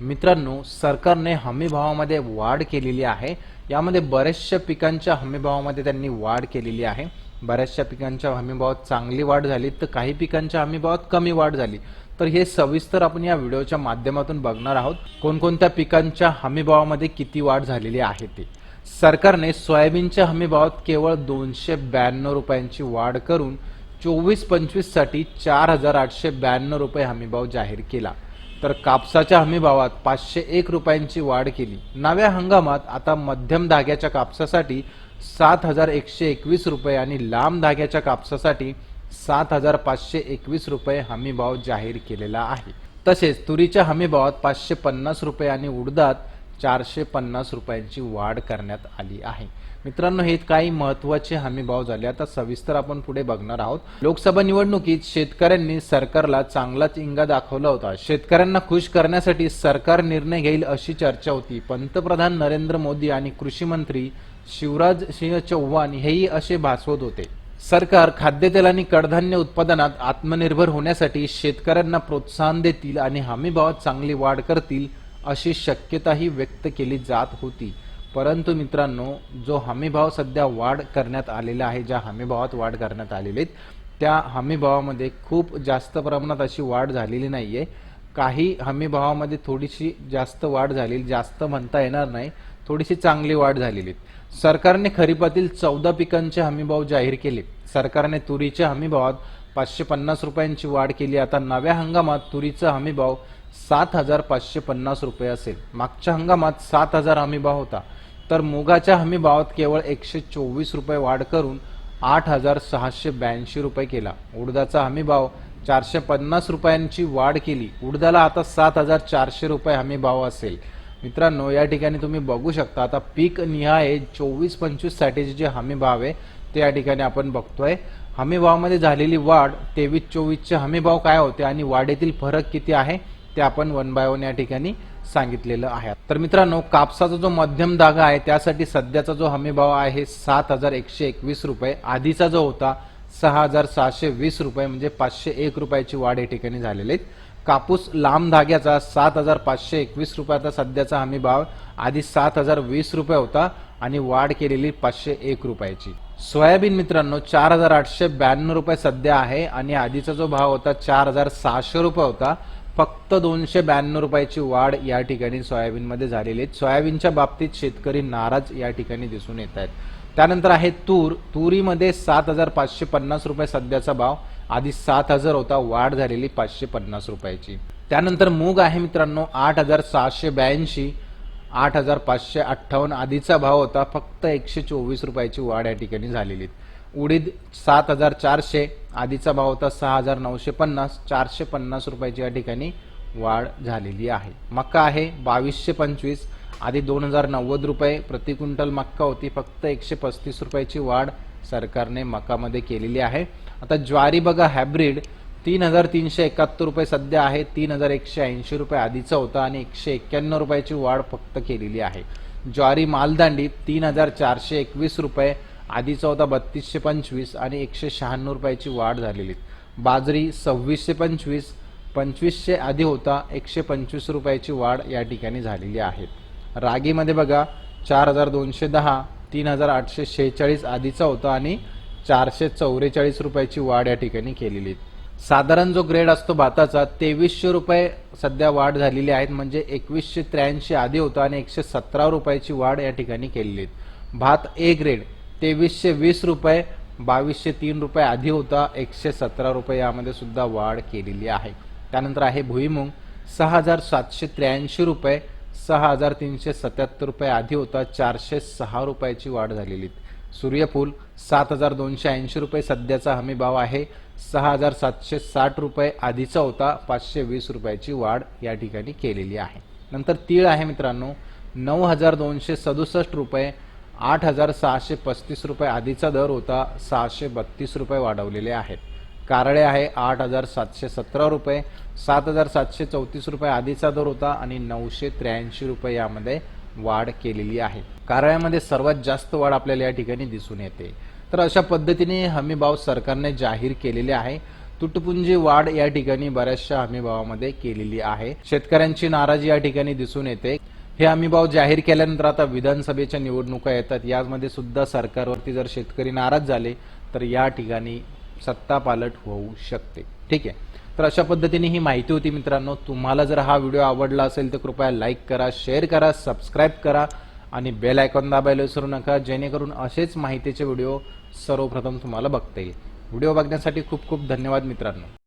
मित्रांनो सरकारने हमीभावामध्ये वाढ केलेली आहे. यामध्ये बऱ्याचशा पिकांच्या हमीभावामध्ये त्यांनी वाढ केलेली आहे. बऱ्याचशा पिकांच्या हमीभावात चांगली वाढ झाली तर काही पिकांच्या हमीभावात कमी वाढ झाली. तर हे सविस्तर आपण या व्हिडिओच्या माध्यमातून बघणार आहोत. कोणकोणत्या पिकांच्या हमीभावामध्ये किती वाढ झालेली आहे ते? सरकारने सोयाबीनच्या हमीभावात केवळ दोनशे ब्याण्णव रुपयांची वाढ करून चोवीस पंचवीससाठी चार हजार आठशे ब्याण्णव रुपये हमीभाव जाहीर केला. तर कापसाच्या हमीभावात पाचशे एक रुपयांची वाढ केली. नव्या हंगामात आता मध्यम धाग्याच्या कापसासाठी सात हजार एकशे एकवीस रुपये आणि लांब धाग्याच्या कापसासाठी सात हजार पाचशे एकवीस रुपये हमीभाव जाहीर केलेला आहे. तसेच तुरीच्या हमीभावात पाचशे पन्नास रुपये आणि उडदात चारशे पन्नास रुपयांची वाढ करण्यात आली आहे. मित्रांनो हे काही महत्त्वाचे हमीभाव झाले. आता सविस्तर आपण पुढे बघणार आहोत. लोकसभा निवडणुकीत शेतकऱ्यांनी सरकारला चांगलाच इंगा दाखवला होता. शेतकऱ्यांना खुश करण्यासाठी सरकार निर्णय घेईल अशी चर्चा होती. पंतप्रधान नरेंद्र मोदी आणि कृषी मंत्री शिवराज सिंह चौहान हेही असे भासवत होते. सरकार खाद्यतेल आणि कडधान्य उत्पादनात आत्मनिर्भर होण्यासाठी शेतकऱ्यांना प्रोत्साहन देतील आणि हमीभावात चांगली वाढ करतील अशी शक्यताही व्यक्त केली जात होती. परंतु मित्रांनो जो हमीभाव सध्या वाढ करण्यात आलेला आहे ज्या हमीभावात वाढ करण्यात आलेली आहेत त्या हमीभावामध्ये खूप जास्त प्रमाणात अशी वाढ झालेली नाही आहे काही हमीभावामध्ये थोडीशी जास्त वाढ झालेली जास्त म्हणता येणार नाही थोडीशी चांगली वाढ झालेली सरकारने खरीपातील चौदा पिकांचे हमीभाव जाहीर केले. सरकारने तुरीच्या हमीभावात पाचशे पन्नास रुपयांची वाढ केली. आता नव्या हंगामात तुरीचा हमीभाव सात हजार पाचशे पन्नास रुपये असेल. मागच्या हंगामात सात हजार हमीभाव होता. तर मुगाच्या हमीभावात केवळ एकशे चोवीस रुपये वाढ करून आठ हजार सहाशे ब्याऐंशी रुपये केला. उडदाचा हमीभाव चारशे पन्नास रुपयांची वाढ केली. उडदाला आता सात हजार चारशे रुपये हमीभाव असेल. मित्रांनो या ठिकाणी तुम्ही बघू शकता आता पीक निहाय चोवीस पंचवीस साठीचे जे हमी भाव आहे ते या ठिकाणी आपण बघतोय. हमी भावामध्ये झालेली वाढ तेवीस चोवीसचे हमी भाव काय होते आणि वाढीतील फरक किती आहे ते आपण वन बाय वन या ठिकाणी सांगितलेलं आहे. तर मित्रांनो कापसाचा जो मध्यम धागा आहे त्यासाठी सध्याचा जो हमी भाव आहे सात हजार एकशे एकवीस रुपये. आधीचा जो होता सहा हजार सहाशे वीस रुपये म्हणजे पाचशे एक रुपयाची वाढ या ठिकाणी झालेली आहे. कापूस लांब धाग्याचा सात हजार पाचशे एकवीस रुपयाचा सध्याचा हमी भाव आधी सात हजार वीस रुपये होता आणि वाढ केलेली पाचशे एक रुपयाची. सोयाबीन मित्रांनो चार हजार आठशे ब्याण्णव रुपये सध्या आहे आणि आधीचा जो भाव होता चार हजार सहाशे रुपये होता. फक्त दोनशे ब्याण्णव रुपयाची वाढ या ठिकाणी सोयाबीनमध्ये झालेली आहे. सोयाबीनच्या बाबतीत शेतकरी नाराज या ठिकाणी दिसून येत आहेत. त्यानंतर आहे तूर. तुरीमध्ये सात हजार पाचशे पन्नास रुपये सध्याचा भाव. आधी सात हजार होता वाढ झालेली पाचशे पन्नास रुपयाची. त्यानंतर मूग आहे मित्रांनो आठ हजार सहाशे ब्याऐंशी आठ हजार पाचशे अठ्ठावन्न. आधीचा भाव होता फक्त एकशे चोवीस रुपयाची वाढ या ठिकाणी झालेली उडीद सात हजार चारशे आधीचा भाव होता सहा हजार नऊशे पन्नास चारशे पन्नास रुपयाची या ठिकाणी वाढ झालेली आहे. मक्का आहे बावीसशे पंचवीस आधी दोन हजार नव्वद रुपये प्रति क्विंटल मक्का होती फक्त एकशे पस्तीस रुपयाची वाढ सरकारने मकामध्ये केलेली आहे. आता ज्वारी बघा हायब्रिड तीन हजार तीनशे एकाहत्तर रुपये सध्या आहे तीन हजार एकशे ऐंशी रुपये आधीचा होता आणि एकशे एक्क्याण्णव रुपयाची वाढ फक्त केलेली आहे. ज्वारी मालदांडी तीन हजार चारशे एकवीस रुपये आधीचा होता बत्तीसशे पंचवीस आणि एकशे शहाण्णव रुपयाची वाढ झालेली. बाजरी सव्वीसशे पंचवीस पंचवीसशे आधी होता एकशे पंचवीस रुपयाची वाढ या ठिकाणी झालेली आहे. रागीमध्ये बघा चार हजार दोनशे दहा तीन हजार आठशे शेहेचाळीस आधीचा होता आणि चारशे चौवेचाळीस रुपयाची वाढ या ठिकाणी केलेली. आहे. साधारण जो ग्रेड असतो भाताचा तेवीसशे रुपये सध्या वाढ झालेली आहेत म्हणजे एकवीसशे त्र्याऐंशी आधी होता आणि एकशे सतरा रुपयाची वाढ या ठिकाणी केलेली. भात ए ग्रेड तेवीसशे वीस रुपये बावीसशे तीन रुपये आधी होता. एकशे सतरा रुपये यामध्ये सुद्धा वाढ केलेली आहे. त्यानंतर आहे भुईमुंग. सहा हजार सातशे त्र्याऐंशी रुपये सहा हजार तीनशे सत्याहत्तर रुपये आधी होता. चारशे सहा रुपयाची वाढ झालेली. सूर्यफूल सात हजार दोनशे ऐंशी रुपये सध्याचा हमी भाव आहे. सहा हजार सातशे साठ रुपये आधीचा होता. पाचशे वीस रुपयाची वाढ या ठिकाणी केलेली आहे. नंतर तीळ आहे मित्रांनो. नऊ हजार दोनशे सदुसष्ट रुपये आठ हजार सहाशे पस्तीस रुपये आधीचा दर होता सहाशे बत्तीस रुपये वाढवलेले आहेत. कारळे आहे आठ हजार सातशे सतरा रुपये सात हजार सातशे चौतीस रुपये आधीचा दर होता आणि नऊशे त्र्याऐंशी रुपये यामध्ये वाढ केलेली आहे. कारळ्यामध्ये सर्वात जास्त वाढ आपल्याला या ठिकाणी दिसून येते. तर अशा पद्धतीने हमीभाव सरकारने जाहीर केलेले आहे. तुटपुंजी वाढ या ठिकाणी बऱ्याचशा हमीभावामध्ये केलेली आहे. शेतकऱ्यांची नाराजी या ठिकाणी दिसून येते. हे हमीभाव जाहीर केल्यानंतर आता विधानसभेच्या निवडणुका येतात. यामध्ये सुद्धा सरकारवरती जर शेतकरी नाराज झाले तर या ठिकाणी सत्ता पालट होऊ शकते. ठीक आहे? तर अशा पद्धतीने ही माहिती होती मित्रांनो. तुम्हाला जर हा व्हिडिओ आवडला असेल तर कृपया लाईक करा शेअर करा सबस्क्राईब करा आणि बेल आयकॉन दाबायला विसरू नका. जेणेकरून असेच माहितीचे व्हिडिओ सर्वप्रथम तुम्हाला बघता येईल. व्हिडिओ बघण्यासाठी खूप खूप धन्यवाद मित्रांनो.